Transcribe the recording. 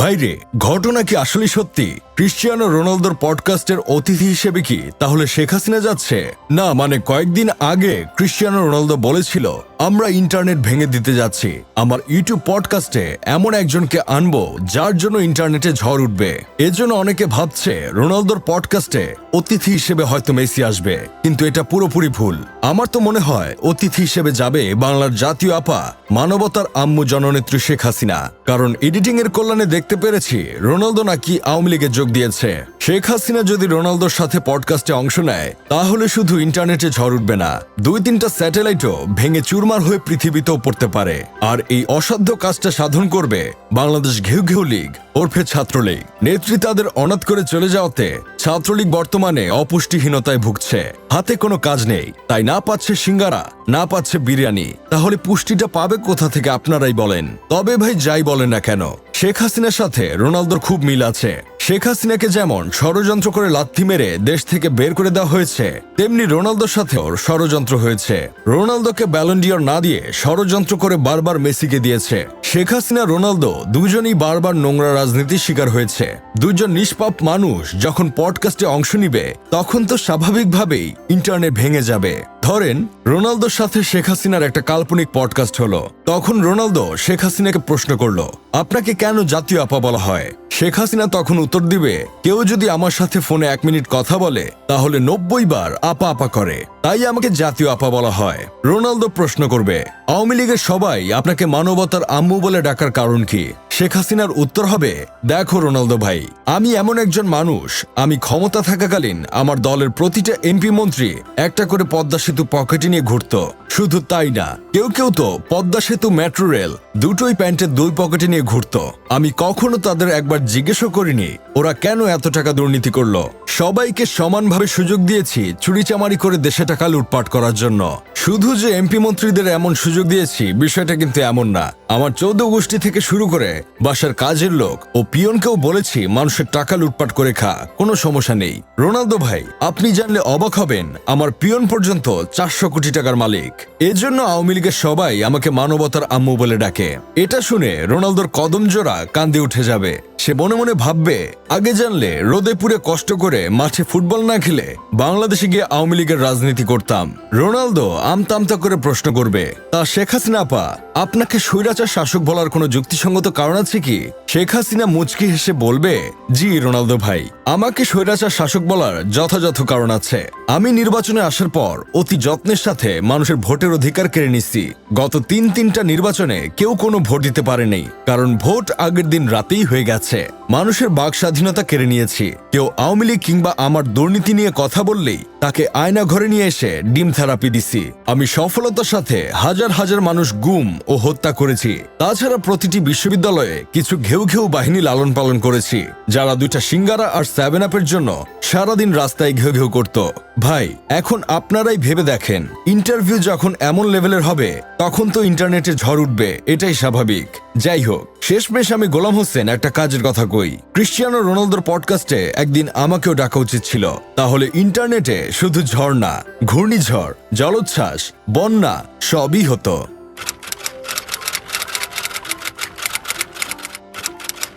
বাইরে ঘটনা কি আসলে সত্যি? ক্রিশ্চিয়ানো রোনালদোর পডকাস্টের অতিথি হিসেবে কি? তাহলে শেখ হাসিনা যাচ্ছে? না মানে কয়েকদিন আগে ক্রিশ্চিয়ানো রোনালদো বলেছিল, আমরা ইন্টারনেট ভেঙে দিতে যাচ্ছি। আমার ইউটিউব পডকাস্টে এমন একজনকে আনব, যার জন্য ইন্টারনেটে ঝড় উঠবে। এজন্য অনেকে ভাবছে, রোনালদোর পডকাস্টে অতিথি হিসেবে হয়তো মেসি আসবে, কিন্তু এটা পুরোপুরি ভুল। আমার তো মনে হয়, অতিথি হিসেবে যাবে বাংলার জাতীয় আপা, মানবতার আম্মু জননেত্রী শেখ হাসিনা। কারণ এডিটিং এর কল্যাণে দেখতে পেরেছি, রোনালদো নাকি আওয়ামী লীগে যোগ দিয়েছে। শেখ হাসিনা যদি রোনালদোর সাথে পডকাস্টে অংশ নেয়, তাহলে শুধু ইন্টারনেটে ঝড় উঠবে না, দুই তিনটা স্যাটেলাইটও ভেঙে চুরমার হয়ে পৃথিবীতেও পড়তে পারে। আর এই অসাধ্য কাজটা সাধন করবে বাংলাদেশ ঘেউ ঘেউ লীগ, ওরফে ছাত্রলীগ। নেত্রী তাদের অনাথ করে চলে যাওয়াতে ছাত্রলীগ বর্তমানে অপুষ্টিহীনতায় ভুগছে। হাতে কোনো কাজ নেই, তাই না পাচ্ছে সিঙ্গারা? না পাচ্ছে বিরিয়ানি, তাহলে পুষ্টিটা পাবে কোথা থেকে আপনারাই বলেন। তবে ভাই যাই বলেন না কেন, শেখ হাসিনার সাথে রোনালদোর খুব মিল আছে। শেখ হাসিনাকে যেমন ষড়যন্ত্র করে লাথি মেরে দেশ থেকে বের করে দেওয়া হয়েছে, তেমনি রোনালদোর সাথেও ষড়যন্ত্র হয়েছে। রোনালদোকে ব্যালন্ডিয়র না দিয়ে ষড়যন্ত্র করে বারবার মেসিকে দিয়েছে। শেখ হাসিনা, রোনালদো দুজনেই বারবার নোংরা রাজনীতির শিকার হয়েছে। দুজন নিষ্পাপ মানুষ যখন পডকাস্টে অংশ নিবে, তখন তো স্বাভাবিকভাবেই ইন্টারনেট ভেঙে যাবে। ধরেন, রোনালদোর সাথে শেখ হাসিনার একটা কাল্পনিক পডকাস্ট হলো। তখন রোনালদো শেখ হাসিনাকে প্রশ্ন করল, আপনাকে কেন জাতীয় আপা বলা হয়? শেখ হাসিনা তখন উত্তর দিবে, কেউ যদি আমার সাথে ফোনে এক মিনিট কথা বলে, তাহলে নব্বই বার আপা আপা করে। তাই আমাকে জাতীয় আপা বলা হয়। রোনালদো প্রশ্ন করবে, আওয়ামী লীগের সবাই আপনাকে মানবতার আম্মু বলে ডাকার কারণ কি? শেখ হাসিনার উত্তর হবে, দেখো রোনালদো ভাই, আমি এমন একজন মানুষ, আমি ক্ষমতা থাকাকালীন আমার দলের প্রতিটা এমপি মন্ত্রী একটা করে পদ্মা সেতু পকেটে নিয়ে ঘুরত। শুধু তাই না, কেউ কেউ তো পদ্মা সেতু, মেট্রো রেল দুটোই প্যান্টের দুই পকেটে নিয়ে ঘুরত। আমি কখনো তাদের একবার জিজ্ঞেসও করিনি, ওরা কেন এত টাকা দুর্নীতি করল? সবাইকে সমানভাবে সুযোগ দিয়েছি চুরিচামারি করে দেশে টাকা লুটপাট করার জন্য। শুধু যে এমপি মন্ত্রীদের এমন সুযোগ দিয়েছি, বিষয়টা কিন্তু এমন না। আমার চৌদ্দ গোষ্ঠী থেকে শুরু করে বাসার কাজের লোক ও পিয়নকেও বলেছি, মানুষের টাকা লুটপাট করে খা, কোনো সমস্যা নেই। রোনালদো ভাই, আপনি জানলে অবাক হবেন, আমার পিয়ন পর্যন্ত চারশো কোটি টাকার মালিক। এজন্য আওয়ামী লীগের সবাই আমাকে মানবতার আম্মু বলে ডাকে। এটা শুনে রোনালদোর কদম জোড়া কান্দে উঠে যাবে। সে মনে মনে ভাববে, আগে জানলে রোদে পুরে কষ্ট করে মাঠে ফুটবল না খেলে বাংলাদেশে গিয়ে আওয়ামী লীগের রাজনীতি করতাম। রোনালদো আমতামতা করে প্রশ্ন করবে, তা শেখ হাসিনা আপা, আপনাকে স্বৈরাচার শাসক বলার কোনো যুক্তিসঙ্গত কারণ আছে কি? শেখ হাসিনা মুচকি হেসে বলবে, জি রোনালদো ভাই, আমাকে স্বৈরাচার শাসক বলার যথাযথ কারণ আছে। আমি নির্বাচনে আসার পর অতি যত্নের সাথে মানুষের ভোটের অধিকার কেড়ে নিচ্ছি। গত তিন তিনটা নির্বাচনে কেউ কোনো ভোট দিতে পারেনি, কারণ ভোট আগের দিন রাতেই হয়ে গেছে। মানুষের বাক স্বাধীনতা কেড়ে নিয়েছি। কেউ আওয়ামী লীগ কিংবা আমার দুর্নীতি নিয়ে কথা বললেই তাকে আয়না ঘরে নিয়ে এসে ডিম থেরাপি দিছি। আমি সফলতার সাথে হাজার হাজার মানুষ গুম ও হত্যা করেছি। তাছাড়া প্রতিটি বিশ্ববিদ্যালয়ে কিছু ঘেউ ঘেউ বাহিনী লালন পালন করেছি, যারা দুইটা সিঙ্গারা আর সেভেন আপের জন্য সারাদিন রাস্তায় ঘেউ ঘেউ করত। ভাই, এখন আপনারাই ভেবে দেখেন, ইন্টারভিউ যখন এমন লেভেলের হবে, তখন তো ইন্টারনেটে ঝড় উঠবে, এটাই স্বাভাবিক। যাই হোক, শেষমেশ আমি গোলাম হোসেন একটা কাজের কথা কই। ক্রিশ্চিয়ানো রোনালদোর পডকাস্টে একদিন আমাকেও ডাকা উচিত ছিল, তাহলে ইন্টারনেটে শুধু ঝড় না, ঘূর্ণিঝড়, জলোচ্ছ্বাস বন্যা সবই হতো।